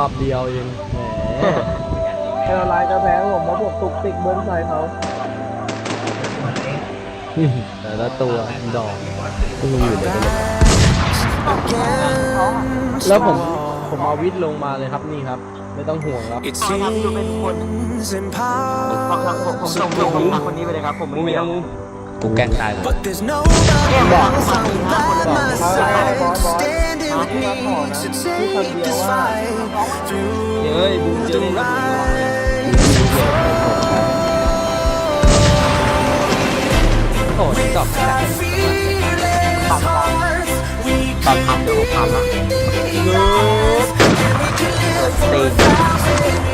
อบเดียวเองแหมเจอลายกระแพงผมมาบวกตุกติกเบิ้ลใส่เขาแต่ละตัวดอกเพิ่งอยู่เลยกันเลยแล้วผมผมเอาวิทย์ลงมาเลยครับนี่ครับ ไม่ต้องห่วงครับ It seems ผมผมผมส่งส่งผมคนนี้ไปเลยครับผมไม่มึงไม่เกี่ยต้วองกูแกล้งตายหมด But there's nobody else on by my เขาอะไรบอ side สบอส Standing มา with ที่ me ร้านหอนะ to ที่คน take เดียว this ว่า fight through เฮ้ยบูมเจอ the เล่น ride โอ้ยจบ I feel it's hard We ตอนทำเดี๋ยวผมทำแล้ว could live for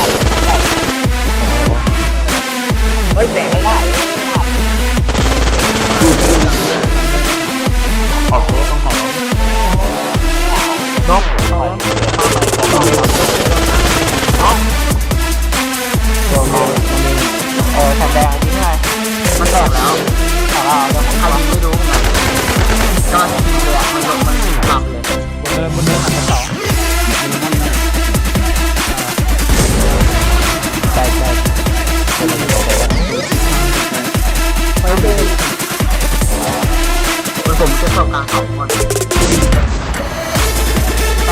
จะส่งกลางส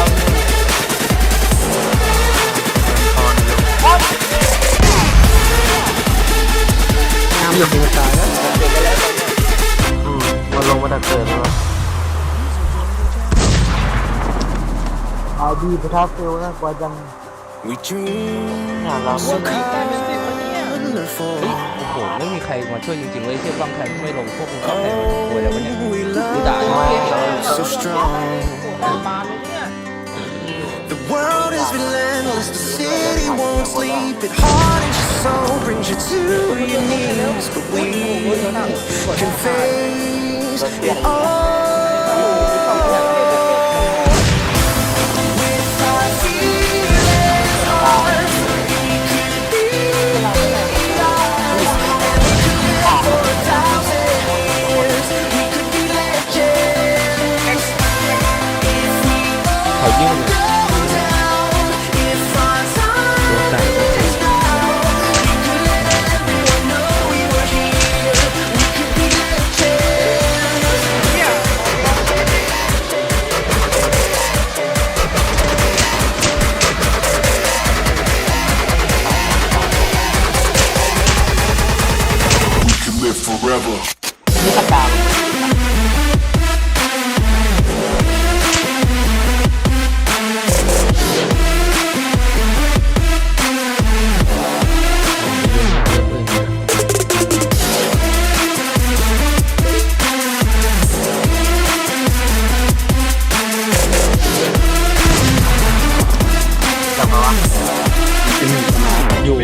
องคนน้ำอยู่ตรงกลางนะอืมมันลงมาจากเกิดแล้วเอาดีไปทับฟิลนะกว่าจัง We dream เนี่ยเรา so เฮ้ย colorful ครมาช่วยจริงๆเลยเชื่อฟังใครไม่ลงพวกมึงเข้าแข่งโวยแล้ววะเนี่ย We กูด่า love so strong บานเลยเนี่ย The world is relentless, the city won't sleep. It hardens your soul, brings you to your knees. But we can face it all. Bravo. นี่ปากกาจับมาวะอยู่